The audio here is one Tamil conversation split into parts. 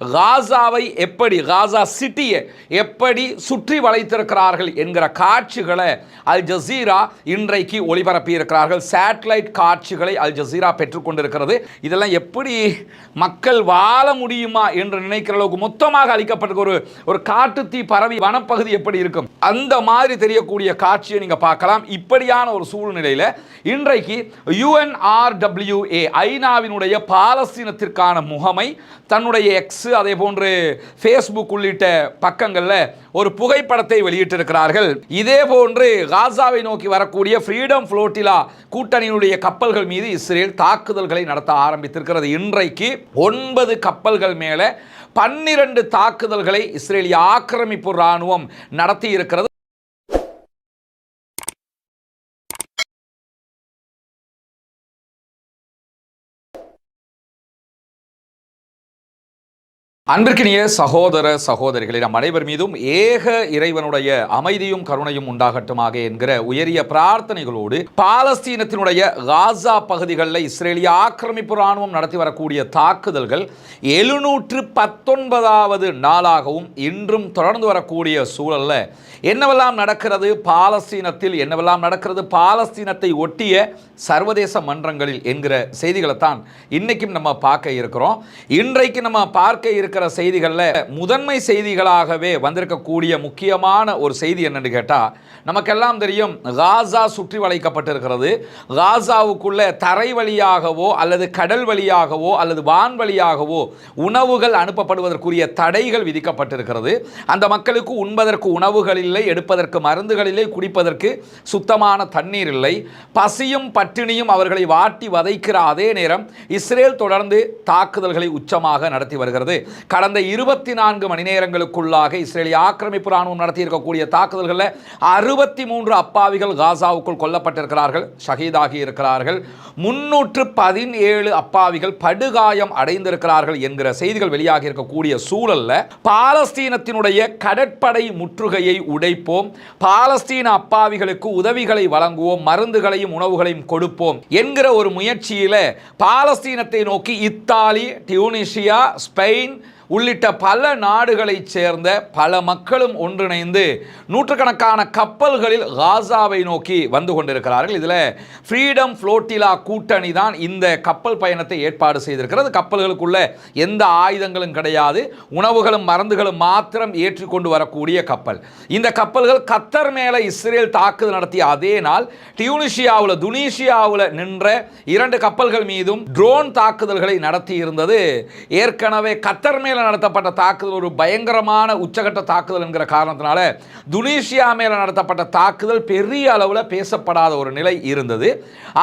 காசாவை எப்படி காசா சிட்டியை எப்படி சுற்றி வளைத்திருக்கிறார்கள் என்கிற காட்சிகளை அல் ஜசீரா இன்றைக்கு ஒளிபரப்பி இருக்கிறார்கள் சேட்டலைட் காட்சிகளை அல் ஜசீரா பெற்றுக்கொண்டிருக்கிறது. இதெல்லாம் எப்படி மக்கள் வாழ முடியுமா என்று நினைக்கிற அளவுக்கு மொத்தமாக அளிக்கப்பட்ட ஒரு ஒரு காட்டுத்தீ பரவி வனப்பகுதி எப்படி இருக்கும்? அந்த மாதிரி தெரியக்கூடிய காட்சியை நீங்கள் பார்க்கலாம். இப்படியான ஒரு சூழ்நிலையில் இன்றைக்கு யுஎன்ஆர்டபிள்யூஏ ஐநாவினுடைய பாலஸ்தீனத்திற்கான முகமை தன்னுடைய எக்ஸ் அதே போன்று ஃபேஸ்புக் உள்ளிட்ட பக்கங்களில் ஒரு புகைப்படத்தை வெளியிட்டிருக்கிறார்கள். இதே போன்று காசாவை நோக்கி வரக்கூடிய ஃப்ரீடம் ஃப்ளோட்டிலா கூட்டணியினுடைய கப்பல்கள் மீது இஸ்ரேல் தாக்குதல்களை நடத்த ஆரம்பித்திருக்கிறது. இன்றைக்கு ஒன்பது கப்பல்கள் மேலே பன்னிரண்டு தாக்குதல்களை இஸ்ரேலிய ஆக்கிரமிப்பு இராணுவம் நடத்தி இருக்கிறது அன்பிற்கினிய சகோதர சகோதரிகளை நம் அனைவர் மீதும் ஏக இறைவனுடைய அமைதியும் கருணையும் உண்டாகட்டுமாக என்கிற உயரிய பிரார்த்தனைகளோடு பாலஸ்தீனத்தினுடைய காசா பகுதிகளில் இஸ்ரேலிய ஆக்கிரமிப்பு ராணுவம் நடத்தி வரக்கூடிய தாக்குதல்கள் எழுநூற்று பத்தொன்பதாவது நாளாகவும் இன்றும் தொடர்ந்து வரக்கூடிய சூழல்ல. என்னவெல்லாம் நடக்கிறது? பாலஸ்தீனத்தில் என்னவெல்லாம் நடக்கிறது? பாலஸ்தீனத்தை ஒட்டிய சர்வதேச மன்றங்களில் என்கிற செய்திகளை தான் இன்னைக்கும் நம்ம பார்க்க இருக்கிறோம். இன்றைக்கு நம்ம பார்க்க இருக்கிற செய்திகளில் முதன்மை செய்திகளாகவே வந்திருக்கக்கூடிய முக்கியமான ஒரு செய்தி என்னன்னு கேட்டால் நமக்கெல்லாம் தெரியும் காசா சுற்றி வளைக்கப்பட்டிருக்கிறது. காசாவுக்குள்ள தரை வழியாகவோ அல்லது கடல் வழியாகவோ அல்லது வான் வழியாகவோ உணவுகள் அனுப்பப்படுவதற்குரிய தடைகள் விதிக்கப்பட்டிருக்கிறது. அந்த மக்களுக்கு உண்பதற்கு உணவுகள் இல்லை எடுப்பதற்கு மருந்துகள் இல்லை குடிப்பதற்கு சுத்தமான தண்ணீர் இல்லை. பசியும் பட்டினியும் அவர்களை வாட்டி வதைக்கிற அதே நேரம் இஸ்ரேல் தொடர்ந்து தாக்குதல்களை உச்சமாக நடத்தி வருகிறது. கடந்த இருபத்தி நான்கு மணி நேரங்களுக்குள்ளாக இஸ்ரேலிய ஆக்கிரமிப்பு ராணுவம் நடத்தியிருக்கக்கூடிய தாக்குதல்களில் அறுபத்தி மூன்று அப்பாவிகள் காசாவுக்குள் கொல்லப்பட்டிருக்கிறார்கள் ஷஹீதாகி இருக்கிறார்கள். முன்னூற்று பதினேழு அப்பாவிகள் படுகாயம் அடைந்திருக்கிறார்கள் என்கிற செய்திகள் வெளியாகி இருக்கக்கூடிய சூழலில் பாலஸ்தீனத்தினுடைய கடற்படை முற்றுகையை உடைப்போம். பாலஸ்தீன அப்பாவிகளுக்கு உதவிகளை வழங்குவோம் மருந்துகளையும் உணவுகளையும் கொடுப்போம் என்கிற ஒரு முயற்சியில் பாலஸ்தீனத்தை நோக்கி இத்தாலி டியூனிஷியா ஸ்பெயின் உள்ளிட்ட பல நாடுகளைச் சேர்ந்த பல மக்களும் ஒன்றிணைந்து நூற்றுக்கணக்கான கப்பல்களில் காசாவை நோக்கி வந்து கொண்டிருக்கிறார்கள். இதில் ஃப்ரீடம் ஃப்ளோட்டிலா கூட்டணி தான் இந்த கப்பல் பயணத்தை ஏற்பாடு செய்திருக்கிறது. கப்பல்களுக்குள்ள எந்த ஆயுதங்களும் கிடையாது. உணவுகளும் மருந்துகளும் மாத்திரம் ஏற்றிக்கொண்டு வரக்கூடிய கப்பல். இந்த கப்பல்கள் கத்தர் மேலே இஸ்ரேல் தாக்குதல் நடத்திய அதே நாள் டியூனிஷியாவில் துனிஷியாவில் நின்ற இரண்டு கப்பல்கள் மீதும் ட்ரோன் தாக்குதல்களை நடத்தி இருந்தது ஏற்கனவே கத்தர் மேல் நடத்தப்பட்ட தாக்குதல் ஒரு பயங்கரமான உச்சகட்ட தாக்குதல் என்கிற காரணத்தினால துனிஷியா மேலே நடத்தப்பட்ட தாக்குதல் பெரிய அளவில் பேசப்படாத ஒரு நிலை இருந்தது.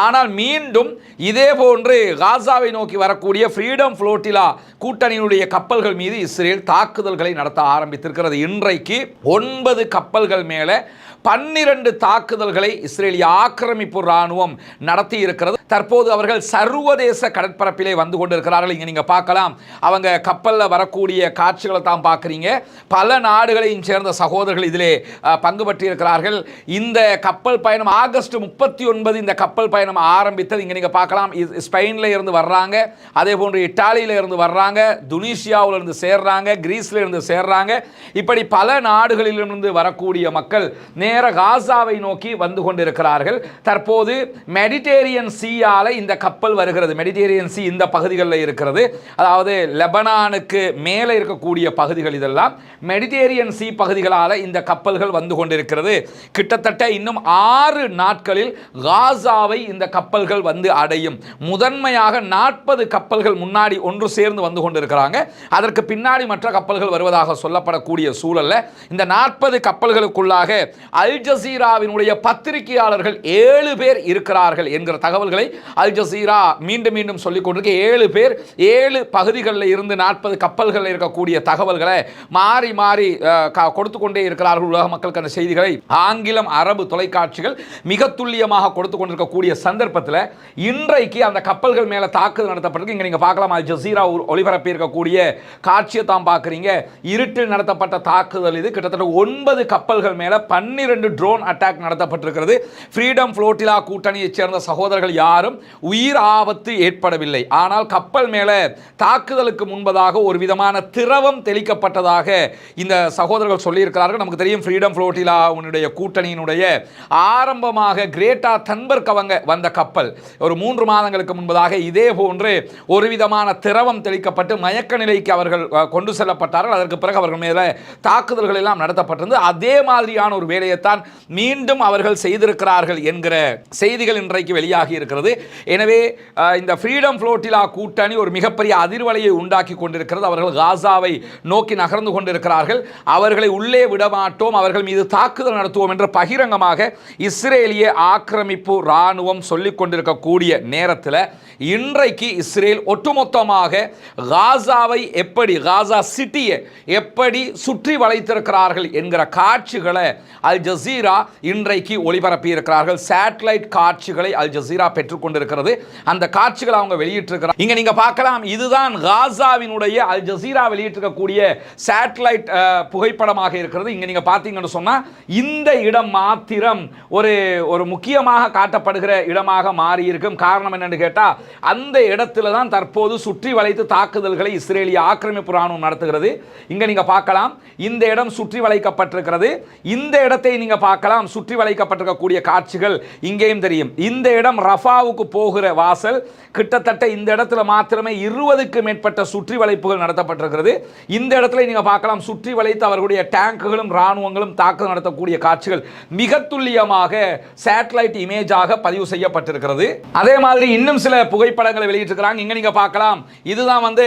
ஆனால் மீண்டும் இதே போன்று காசாவை நோக்கி வரக்கூடிய ஃப்ரீடம் ஃப்ளோட்டிலா கூட்டணியினுடைய கப்பல்கள் மீது இஸ்ரேல் தாக்குதல்களை நடத்த ஆரம்பித்திருக்கிறது. இன்றைக்கு ஒன்பது கப்பல்கள் மேலே பன்னிரண்டு தாக்குதல்களை இஸ்ரேலிய ஆக்கிரமிப்பு ராணுவம் நடத்தி இருக்கிறது தற்போது அவர்கள் சர்வதேச கடற்பரப்பிலே வந்து கொண்டிருக்கிறார்கள். இங்கே நீங்கள் பார்க்கலாம். அவங்க கப்பலில் வரக்கூடிய காட்சிகளை தான் பார்க்குறீங்க. பல நாடுகளையும் சேர்ந்த சகோதரர்கள் இதிலே பங்கு பற்றியிருக்கிறார்கள் இந்த கப்பல் பயணம் ஆகஸ்ட் முப்பத்தி ஒன்பது இந்த கப்பல் பயணம் ஆரம்பித்தது. இங்கே நீங்கள் பார்க்கலாம். ஸ்பெயினில் இருந்து வர்றாங்க. அதே போன்று இட்டாலியில் இருந்து வர்றாங்க. துனிஷியாவில் இருந்து சேர்றாங்க. கிரீஸில் இருந்து சேர்றாங்க. இப்படி பல நாடுகளிலிருந்து வரக்கூடிய மக்கள் நேர காசாவை நோக்கி வந்து கொண்டிருக்கிறார்கள். தற்போது மெடிடேரியன் சீயால் இந்த கப்பல் வருகிறது. மெடிடேரியன் சி இந்த பகுதிகளில் இருக்கிறது. அதாவது லெபனானுக்கு மேலே இருக்கக்கூடிய பகுதிகள் இதெல்லாம். மெடிடேரியன் சி பகுதிகளால் இந்த கப்பல்கள் வந்து கொண்டிருக்கிறது. கிட்டத்தட்ட இன்னும் ஆறு நாட்களில் காசாவை இந்த கப்பல்கள் வந்து அடையும். முதன்மையாக நாற்பது கப்பல்கள் முன்னாடி ஒன்று சேர்ந்து வந்து கொண்டிருக்கிறாங்க. அதற்கு பின்னாடி மற்ற கப்பல்கள் வருவதாக சொல்லப்படக்கூடிய சூழல்ல இந்த நாற்பது கப்பல்களுக்குள்ளாக அல் ஜசீராவினுடைய பத்திரிகையாளர்கள் ஏழு பேர் இருக்கிறார்கள் என்கிற தகவல்களை அல் ஜசீரா மீண்டும் மீண்டும் சொல்லிக் கொண்டிருக்க. ஏழு பேர் ஏழு பகுதிகளில் இருந்து நாற்பது கப்பல்களில் இருக்கக்கூடிய தகவல்களை மாறி மாறி கொடுத்து கொண்டே இருக்கிறார்கள் உலக மக்களுக்கு அந்த செய்திகளை. ஆங்கிலம் அரபு தொலைக்காட்சிகள் மிக துல்லியமாக கொடுத்து கொண்டிருக்கக்கூடிய சந்தர்ப்பத்தில் இன்றைக்கு அந்த கப்பல்கள் மேலே தாக்குதல் நடத்தப்பட்டிருக்கு. இங்கே நீங்கள் பார்க்கலாம் அல் ஜசீரா ஒளிபரப்பி இருக்கக்கூடிய காட்சியை தான் பார்க்குறீங்க. இருட்டில் நடத்தப்பட்ட தாக்குதல் இது. கிட்டத்தட்ட ஒன்பது கப்பல்கள் மேலே பன்னீர் பன்னிரண்டு ட்ரோன் அட்டாக் நடத்தப்பட்டிருக்கிறது. ஃப்ரீடம் ஃப்ளோட்டிலா கூட்டணியைச் சேர்ந்த சகோதரர்கள் யாரும் உயிர் ஆபத்து ஏற்படவில்லை. ஆனால் கப்பல் மேலே தாக்குதலுக்கு முன்பதாக ஒரு விதமான திரவம் தெளிக்கப்பட்டதாக இந்த சகோதரர்கள் சொல்லியிருக்கிறார்கள். நமக்கு தெரியும் ஃப்ரீடம் ஃப்ளோட்டிலாவுடைய கூட்டணியினுடைய ஆரம்பமாக கிரேட்டா தன்பர்க் அவங்க வந்த கப்பல். ஒரு மூன்று மாதங்களுக்கு முன்பதாக இதே போன்று ஒரு விதமான திரவம் தெளிக்கப்பட்டு மயக்க நிலைக்கு அவர்கள் கொண்டு செல்லப்பட்டார்கள். அதற்கு பிறகு அவர்கள் மேலே தாக்குதல்கள் எல்லாம் நடத்தப்பட்டிருந்தது. அதே மாதிரியான ஒரு வேலையை தான் மீண்டும் அவர்கள் செய்திருக்கிறார்கள் என்கிற செய்திகள் இன்றைக்கு வெளியாகி இருக்கிறது. எனவே இந்த ஃப்ரீடம் ஃப்ளோட்டிலா கூட்டணி ஒரு மிகப்பெரிய அதிர்வலையை உண்டாக்கி கொண்டிருக்கிறது. அவர்கள் காசாவை நோக்கி நகர்ந்து கொண்டிருக்கிறார்கள். அவர்களை உள்ளே விடமாட்டோம். அவர்கள் மீது தாக்குதல் நடத்துவோம் என்று பகிரங்கமாக இஸ்ரேலிய ஆக்கிரமிப்பு இராணுவம் சொல்லிக் கொண்டிருக்கக்கூடிய நேரத்தில் இன்றைக்கு இஸ்ரேல் ஒட்டுமொத்தமாக காசாவை எப்படி காசா சிட்டியை எப்படி சுற்றி வளைத்திருக்கிறார்கள் என்கிற காட்சிகளை அல் ஜசீரா இன்றைக்கு ஒளிபரப்பி இருக்கிறார்கள் சேட்டலைட் காட்சிகளை அல் ஜசீரா பெற்றுக்கொண்டிருக்கிறது. அந்த காட்சிகளை அவங்க வெளியிட்டிருக்கிறார் இங்க நீங்க பார்க்கலாம் இதுதான் காசாவினுடைய அல் ஜசீரா வெளியிட்டிருக்கக்கூடிய சேட்டலைட் புகைப்படமாக இருக்கிறது. இங்க நீங்க பார்த்தீங்கன்னு சொன்னா இந்த இடம் மாத்திரம் ஒரு ஒரு முக்கியமாக காட்டப்படுகிற இடமாக மாறி இருக்கும் காரணம் என்னன்னு கேட்டால் அந்த இடத்துல தான் தற்போது சுற்றி வளைத்து தாக்குதல்களை இஸ்ரேலிய ஆக்கிரமிப்பு ராணுவம் நடத்துகிறது. இங்கே நீங்கள் பார்க்கலாம். இந்த இடம் சுற்றி வளைக்கப்பட்டிருக்கிறது. இந்த இடத்தை நீங்கள் பார்க்கலாம். சுற்றி வளைக்கப்பட்டிருக்கக்கூடிய காட்சிகள் இங்கேயும் தெரியும். இந்த இடம் ரஃபாவுக்கு போகிற வாசல். கிட்டத்தட்ட இந்த இடத்துல மாத்திரமே இருபதுக்கு மேற்பட்ட சுற்றி வளைப்புகள் நடத்தப்பட்டிருக்கிறது. இந்த இடத்துல நீங்கள் பார்க்கலாம். சுற்றி வளைத்து அவர்களுடைய டேங்குகளும் ராணுவங்களும் தாக்குதல் நடத்தக்கூடிய காட்சிகள் மிக துல்லியமாக சேட்டலைட் இமேஜாக பதிவு செய்யப்பட்டிருக்கிறது. அதே மாதிரி இன்னும் சில புகைப்படங்களை வெளியிட்டிருக்கிறாங்க. இங்கே நீங்கள் பார்க்கலாம். இதுதான் வந்து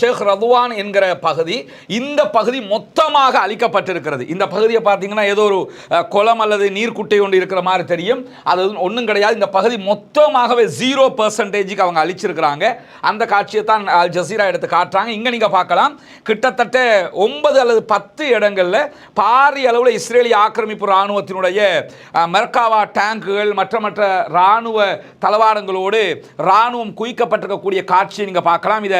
ஷேக் ரதுவான் என்கிற பகுதி. இந்த பகுதி மொத்தமாக அழிக்கப்பட்டிருக்கிறது. இந்த பகுதியை பார்த்தீங்கன்னா ஏதோ ஒரு குளம் அல்லது நீர்க்குட்டை ஒன்று இருக்கிற மாதிரி தெரியும். அது ஒன்றும் கிடையாது. இந்த பகுதி மொத்தமாகவே ஜீரோ பர்சன்டேஜுக்கு அவங்க அழிச்சிருக்கிறாங்க. அந்த காட்சியை தான் அல் ஜசீரா எடுத்து காட்டுறாங்க. இங்கே நீங்கள் பார்க்கலாம். கிட்டத்தட்ட ஒன்பது அல்லது பத்து இடங்களில் பாரிய அளவில் இஸ்ரேலிய ஆக்கிரமிப்பு ராணுவத்தினுடைய மெர்காவா டேங்குகள் மற்ற மற்ற ராணுவ தளவாடங்களோடு இராணுவம் குவிக்கப்பட்டிருக்கக்கூடிய காட்சியை நீங்கள் பார்க்கலாம். இதை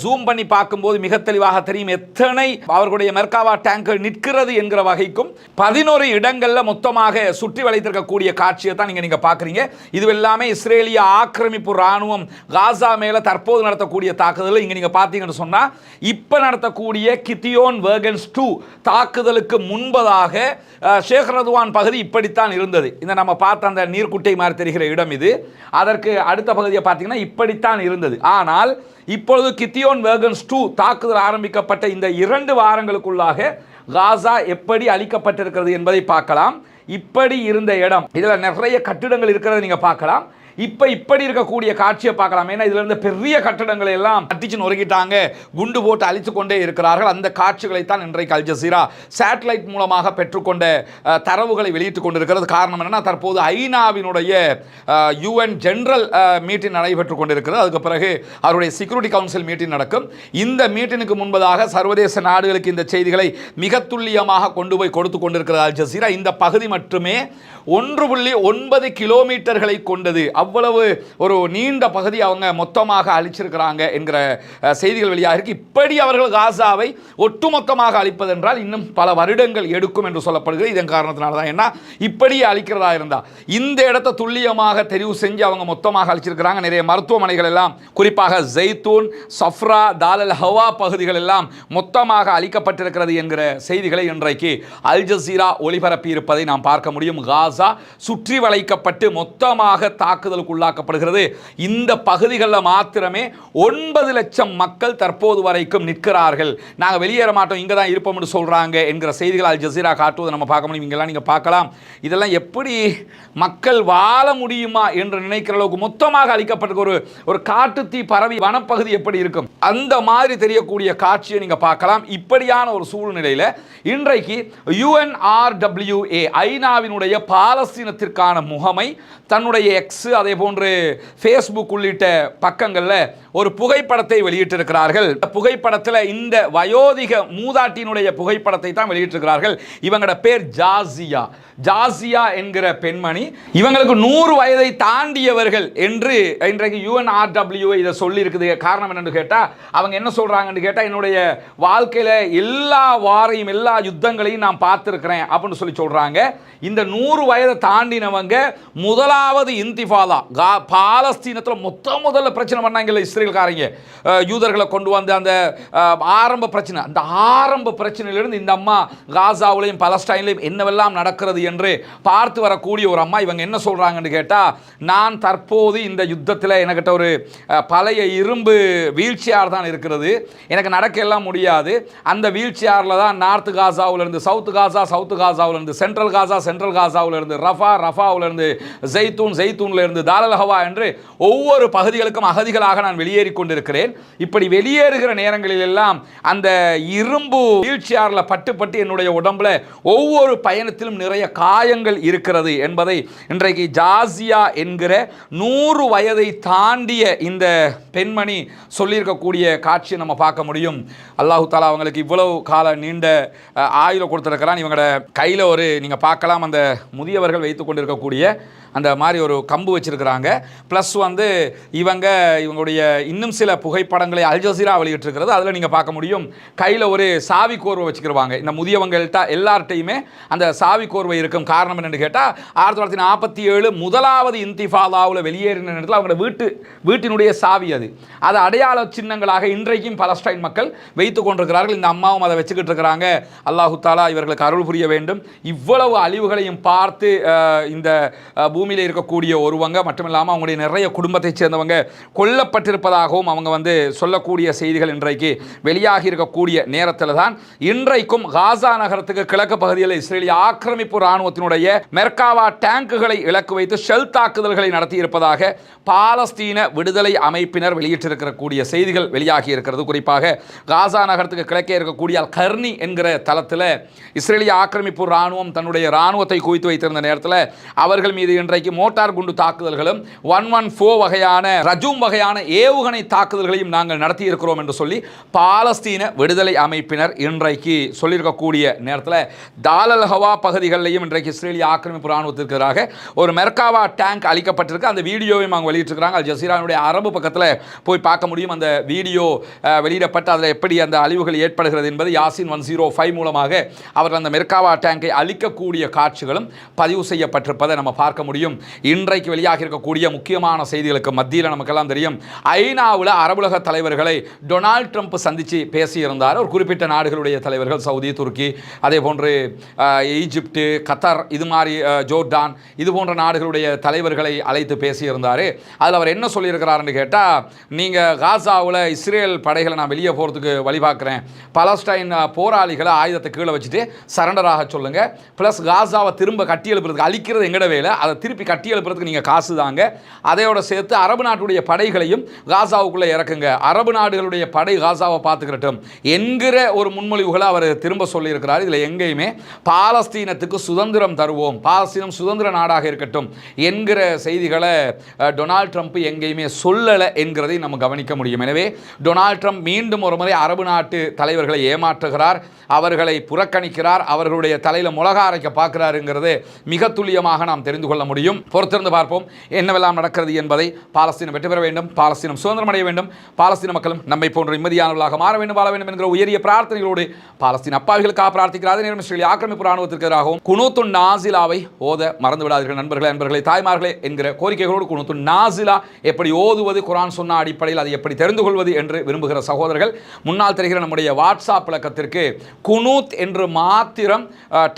ஜூம் பண்ணி பார்க்கும்போது மிக தெளிவாக தெரியும் எத்தனை அவர்களுடைய மெர்காவா டேங்கர் நிற்கிறது என்கிற வகைக்கும் பதினோரு இடங்களில் மொத்தமாக சுற்றி வளைத்திருக்கக்கூடிய காட்சியை தான் நீங்கள் நீங்கள் பார்க்குறீங்க. இது எல்லாமே இஸ்ரேலிய ஆக்கிரமிப்பு இராணுவம் காசா மேலே தற்போது நடத்தக்கூடிய தாக்குதல் இங்கே நீங்கள் பார்த்தீங்கன்னு சொன்னால் இப்போ நடத்தக்கூடிய கித்தியோன் வேர்கன்ஸ் டூ தாக்குதலுக்கு முன்பதாக அஹ், ஷேக் ரதுவான் பகுதி இப்படித்தான் இருந்தது. இந்த நம்ம பார்த்த அந்த நீர்க்குட்டை மாதிரி தெரிகிற இடம் இது. அதற்கு அடுத்த பகுதியை பார்த்தீங்கன்னா இப்படித்தான் இருந்தது. ஆனால் இப்பொழுது கித்தியோன் வேர்கன்ஸ் டூ தாக்குதல் ஆரம்பிக்கப்பட்ட இந்த இரண்டு வாரங்களுக்குள்ளாக காசா எப்படி அழிக்கப்பட்டிருக்கிறது என்பதை பார்க்கலாம். இப்படி இருந்த இடம் இதில் நிறைய கட்டிடங்கள் இருக்கிறத நீங்க பார்க்கலாம். இப்போ இப்படி இருக்கக்கூடிய காட்சியை பார்க்கலாம். ஏன்னா இதுல இருந்த பெரிய கட்டடங்களை எல்லாம் அடிச்சு நொறுக்கிட்டாங்க. குண்டு போட்டு அழித்து கொண்டே இருக்கிறார்கள். அந்த காட்சிகளை தான் இன்றைக்கு அல் ஜசீரா சேட்டலைட் மூலமாக பெற்றுக்கொண்ட தரவுகளை வெளியிட்டுக் கொண்டிருக்கிறது. காரணம் என்னன்னா தற்போது ஐநாவினுடைய யுஎன் ஜென்ரல் மீட்டிங் நடைபெற்று கொண்டிருக்கிறது. அதுக்கு பிறகு அவருடைய செக்யூரிட்டி கவுன்சில் மீட்டிங் நடக்கும். இந்த மீட்டினுக்கு முன்பதாக சர்வதேச நாடுகளுக்கு இந்த செய்திகளை மிக துல்லியமாக கொண்டு போய் கொடுத்து கொண்டிருக்கிறது அல் ஜசீரா. இந்த பகுதி மட்டுமே ஒன்று புள்ளி ஒன்பது கிலோமீட்டர்களை கொண்டது. அவ்வளவு ஒரு நீண்ட பகுதி அவங்க மொத்தமாக அழிச்சிருக்கிறாங்க என்கிற செய்திகள் வெளியாக இருக்கு. இப்படி அவர்கள் காசாவை ஒட்டுமொத்தமாக அழிப்பதென்றால் இன்னும் பல வருடங்கள் எடுக்கும் என்று சொல்லப்படுகிறது. இதன் காரணத்தினால தான் என்ன? இப்படி அழிக்கிறதா இருந்தால் இந்த இடத்தை துல்லியமாக தெரிவு செஞ்சு அவங்க மொத்தமாக அழிச்சிருக்கிறாங்க. நிறைய மருத்துவமனைகள் எல்லாம் குறிப்பாக ஜெய்தூன் சஃப்ரா தாலல் ஹவா பகுதிகள் எல்லாம் மொத்தமாக அழிக்கப்பட்டிருக்கிறது என்கிற செய்திகளை இன்றைக்கு அல் ஜசீரா ஒளிபரப்பி இருப்பதை நாம் பார்க்க முடியும். காசா சுற்றி வளைக்கப்பட்டு மொத்தமாக தாக்குதலுக்கு உள்ளாக்கப்படுகிறது இந்த பகுதிகளில் மாத்திரமே ஒன்பது லட்சம் மக்கள் தற்போது வரைக்கும் நிற்கிறார்கள். நாங்கள் வெளியேற மாட்டோம் இங்கே தான் இருப்போம்னு சொல்கிறாங்க என்கிற செய்திகள் அல் ஜசீரா காட்டுவதை நம்ம பார்க்க முடியும். இங்கெல்லாம் நீங்கள் பார்க்கலாம். இதெல்லாம் எப்படி மக்கள் வாழ முடியுமா என்று நினைக்கிற அளவுக்கு மொத்தமாக அழிக்கப்பட்டிருக்க ஒரு ஒரு காட்டுத்தீ பரவி வனப்பகுதி எப்படி இருக்கும்? அந்த மாதிரி தெரியக்கூடிய காட்சியை நீங்கள் பார்க்கலாம். இப்படியான ஒரு சூழ்நிலையில் இன்றைக்கு யுஎன்ஆர்டபிள்யூஏ ஐநாவினுடைய பாலஸ்தீனத்திற்கான முகமை தன்னுடைய எக்ஸ் அதே போன்று ஃபேஸ்புக் உள்ளிட்ட பக்கங்களில் ஒரு புகைப்படத்தை வெளியிட்டிருக்கிறார்கள். இந்த புகைப்படத்தில் இந்த வயோதிக மூதாட்டியினுடைய புகைப்படத்தை தான் வெளியிட்டிருக்கிறார்கள். இவங்களோட பேர் ஜாசியா. ஜாசியா என்கிற பெண்மணி இவங்களுக்கு நூறு வயதை தாண்டியவர்கள் என்று இன்றைக்கு யூஎன்ஆர்டபிள்யூ இதை சொல்லியிருக்குது. காரணம் என்னன்னு கேட்டால் அவங்க என்ன சொல்றாங்கன்னு கேட்டால் என்னுடைய வாழ்க்கையில் எல்லா வாரையும் எல்லா யுத்தங்களையும் நான் பார்த்துருக்கிறேன் அப்படின்னு சொல்லி சொல்றாங்க. இந்த நூறு வயதை தாண்டினவங்க முதலாவது இந்திஃபாதா கா பாலஸ்தீனத்தில் மொத்த முதல்ல பிரச்சனை பண்ணாங்கல்ல இஸ்ரேல்காரங்க. யூதர்களை கொண்டு வந்து அந்த ஆரம்ப பிரச்சனை அந்த ஆரம்ப பிரச்சனையிலிருந்து இந்த அம்மா காசாவிலையும் பலஸ்டைன்லையும் என்னவெல்லாம் நடக்கிறது என்று பார்த்து வரக்கூடிய ஒரு அம்மா இவங்க என்ன சொல்கிறாங்கன்னு கேட்டால் நான் தற்போது இந்த யுத்தத்தில் எனக்கிட்ட ஒரு பழைய இரும்பு வீல் சேர் தான் இருக்கிறது. எனக்கு நடக்க எல்லாம் முடியாது. அந்த வீல் சேரில் தான் நார்த் காசாவிலிருந்து சவுத் காசா சவுத் காசாவிலிருந்து சென்ட்ரல் காசா சென்ட்ரல் காசாவிலிருந்து ரஃபா ரஃபாவிலிருந்து ஜெய்தூன் ஜெய்தூன்ல இருந்து என்று ஒவ்வொரு பகுதிகளுக்கும் அகதிகளாக நான் வெளியேறி கொண்டிருக்கிறேன். இப்படி வெளியேறுகிற நேரங்களில் எல்லாம் அந்த இரும்பு வீழ்ச்சியாரில் பட்டு பட்டு என்னுடைய உடம்புல ஒவ்வொரு பயணத்திலும் நிறைய காயங்கள் இருக்கிறது என்பதை இன்றைக்கு ஜாசியா என்கிற நூறு வயதை தாண்டிய இந்த பெண்மணி சொல்லியிருக்கக்கூடிய காட்சியை நம்ம பார்க்க முடியும். அல்லாஹு தாலா அவங்களுக்கு இவ்வளவு கால நீண்ட ஆயுள கொடுத்துருக்கிறான். இவங்களோட கையில் ஒரு நீங்கள் பார்க்கலாம் அந்த முதியவர்கள் வைத்து கொண்டிருக்கக்கூடிய அந்த மாதிரி ஒரு கம்பு வச்சு வச்சிருக்கிறாங்க. ப்ளஸ் வந்து இவங்க இவங்களுடைய இன்னும் சில புகைப்படங்களை அல்ஜசீரா வெளியிட்டிருக்கிறது. அதில் நீங்கள் பார்க்க முடியும் கையில் ஒரு சாவி கோர்வை வச்சுக்கிருவாங்க இந்த முதியவங்கள்ட்ட எல்லார்ட்டையுமே அந்த சாவி கோர்வை இருக்கும் காரணம் என்னன்னு கேட்டால் ஆயிரத்தி தொள்ளாயிரத்தி நாற்பத்தி ஏழு முதலாவது இன்திஃபாதாவில் வெளியேறின நேரத்தில் அவங்களோட வீட்டு வீட்டினுடைய சாவி அது. அது அடையாள சின்னங்களாக இன்றைக்கும் பலஸ்டைன் மக்கள் வைத்து கொண்டிருக்கிறார்கள். இந்த அம்மாவும் அதை வச்சுக்கிட்டு இருக்கிறாங்க. அல்லாஹு தாலா இவர்களுக்கு அருள் புரிய வேண்டும். இவ்வளவு அழிவுகளையும் பார்த்து இந்த பூமியில் இருக்கக்கூடிய ஒருவங்க மட்டும் இல்லாமல் அவங்களுடைய நிறைய குடும்பத்தைச் சேர்ந்தவங்க கொல்லப்பட்டிருப்பதாகவும் அவங்க வந்து சொல்லக்கூடிய செய்திகள் இன்றைக்கு வெளியாகி இருக்கக்கூடிய நேரத்தில் தான் இன்றைக்கும் காசா நகரத்துக்கு கிழக்கு பகுதியில் இஸ்ரேலிய ஆக்கிரமிப்பு இராணுவத்தினுடைய மெர்காவா டேங்குகளை இலக்கு வைத்து ஷெல் தாக்குதல்களை நடத்தி இருப்பதாக பாலஸ்தீன விடுதலை அமைப்பினர் வெளியிட்டிருக்கக்கூடிய செய்திகள் வெளியாகி இருக்கிறது. குறிப்பாக காசா நகரத்துக்கு கிழக்கே இருக்கக்கூடிய அல் கர்னி என்கிற தளத்தில் இஸ்ரேலிய ஆக்கிரமிப்பு இராணுவம் தன்னுடைய இராணுவத்தை குவித்து வைத்திருந்த நேரத்தில் அவர்கள் மீது இன்றைக்கு மோட்டார் குண்டு தாக்குதல் தாக்குதல்களும் ஒன் ஒன் ஃபோர் வகையான ரஜூம் வகையான ஏவுகணை தாக்குதல்களையும் நாங்கள் நடத்தியிருக்கிறோம் என்று சொல்லி பாலஸ்தீன விடுதலை அமைப்பினர் இன்றைக்கு சொல்லியிருக்கக்கூடிய நேரத்தில் தாலல் ஹவா பகுதிகளிலையும் இன்றைக்கு இஸ்ரேலிய ஆக்கிரமிப்பு ராணுவத்திற்கு எதிராக ஒரு மெர்காவா டேங்க் அளிக்கப்பட்டிருக்கு. அந்த வீடியோவையும் அவங்க வெளியிட்டிருக்கிறாங்க. அல் ஜசீரானுடைய அரபு பக்கத்தில் போய் பார்க்க முடியும். அந்த வீடியோ வெளியிடப்பட்டு அதில் எப்படி அந்த அழிவுகள் ஏற்படுகிறது என்பது யாசின் ஒன் ஜீரோ ஃபைவ் மூலமாக அவர்கள் அந்த மெர்காவா டேங்கை அழிக்கக்கூடிய காட்சிகளும் பதிவு செய்யப்பட்டிருப்பதை நம்ம பார்க்க முடியும். இன்றைக்கு வெளியாக இருக்கக்கூடிய முக்கியமான செய்திகளுக்கு மத்தியில் நமக்கெல்லாம் தெரியும். ஐநாவில் அரபுலக தலைவர்களை டொனால்ட் ட்ரம்ப் சந்தித்து பேசியிருந்தார். ஒரு குறிப்பிட்ட நாடுகளுடைய தலைவர்கள் சவுதி துருக்கி அதே போன்று ஈஜிப்டு கத்தர் இது மாதிரி ஜோர்டான் இது போன்ற நாடுகளுடைய தலைவர்களை அழைத்து பேசியிருந்தார். அதில் அவர் என்ன சொல்லியிருக்கிறாருன்னு கேட்டால் நீங்கள் காசாவில் இஸ்ரேல் படைகளை நான் வெளியே போகிறதுக்கு வழிபார்க்குறேன் பலஸ்டைன் போராளிகளை ஆயுதத்தை கீழே வச்சுட்டு சரண்டராக சொல்லுங்கள் ப்ளஸ் காசாவை திரும்ப கட்டி எழுப்புறதுக்கு அழிக்கிறது எங்கட வேலை? அதை திருப்பி கட்டி எழுப்புறதுக்கு நீங்கள் காசு தாங்க அதையோட சேர்த்து அரபு நாட்டுடைய படைகளையும் காசாவுக்குள்ளே இறக்குங்க. அரபு நாடுகளுடைய படை காசாவை பார்த்துக்கிறட்டும் என்கிற ஒரு முன்மொழிவுகளை அவர் திரும்ப சொல்லியிருக்கிறார். இதில் எங்கேயுமே பாலஸ்தீனத்துக்கு சுதந்திரம் தருவோம். பாலஸ்தீனம் சுதந்திர நாடாக இருக்கட்டும் என்கிற செய்திகளை டொனால்ட் ட்ரம்ப் எங்கேயுமே சொல்லலை என்கிறதை நம்ம கவனிக்க முடியும். எனவே டொனால்ட் ட்ரம்ப் மீண்டும் ஒரு முறை அரபு நாட்டு தலைவர்களை ஏமாற்றுகிறார். அவர்களை புறக்கணிக்கிறார். அவர்களுடைய தலையில் முளகா அரைக்க பார்க்கிறாருங்கிறது மிக துல்லியமாக நாம் தெரிந்து கொள்ள முடியும். பொறுத்திருந்து பார்ப்போம். என்னவெல்லாம் நடக்கிறது என்பதை பாலஸ்தீனம் வெற்றி பெற வேண்டும் பாலஸ்தீனம் சுதந்திரம் அடைய வேண்டும் பாலஸ்தீன மக்களும் நம்மை போன்ற நிம்மதியானவர்களாக மாற வேண்டும் வாழ வேண்டும் என்கிற உயரிய பிரார்த்தனைகளோடு பாலஸ்தீன அப்பாவிகளுக்காக பிரார்த்திக்கிறார் அதே நேரம் இஸ்ரேலிய ஆக்கிரமிப்பு ராணுவத்திற்கு எதிராகவும் குனூத்து நாசிலாவை ஓத மறந்து விடாதீர்கள் நண்பர்களே நண்பர்களே தாய்மார்களே என்கிற கோரிக்கைகளோடு குனூத்து நாசிலா எப்படி ஓதுவது குரான் சொன்ன அடிப்படையில் அதை எப்படி தெரிந்து கொள்வது என்று விரும்புகிற சகோதரர்கள் முன்னால் தெரிகிற நம்முடைய வாட்ஸ்அப் இலக்கத்திற்கு குனூத் என்று மாத்திரம்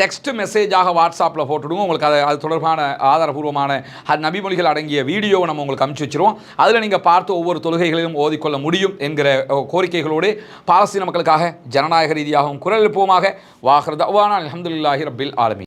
டெக்ஸ்ட் மெசேஜாக வாட்ஸ்அப்பில் போட்டுடுங்க. உங்களுக்கு அது அது தொடர்பான ஆதாரபூர்வமான நபி மொழிகள் அடங்கிய வீடியோவை நம்ம உங்களுக்கு அமுச்சு வச்சிருவோம். அதில் நீங்கள் பார்த்து ஒவ்வொரு தொழுகைகளிலும் ஓதிக்கொள்ள முடியும் என்கிற கோரிக்கைகளோடு பாலஸ்தீன மக்களுக்காக ஜனநாயக ரீதியாகவும் குரல் எழுப்புவோமாக. வாஹர் தவானா அலமதுல்லாஹி ரபில் ஆலமி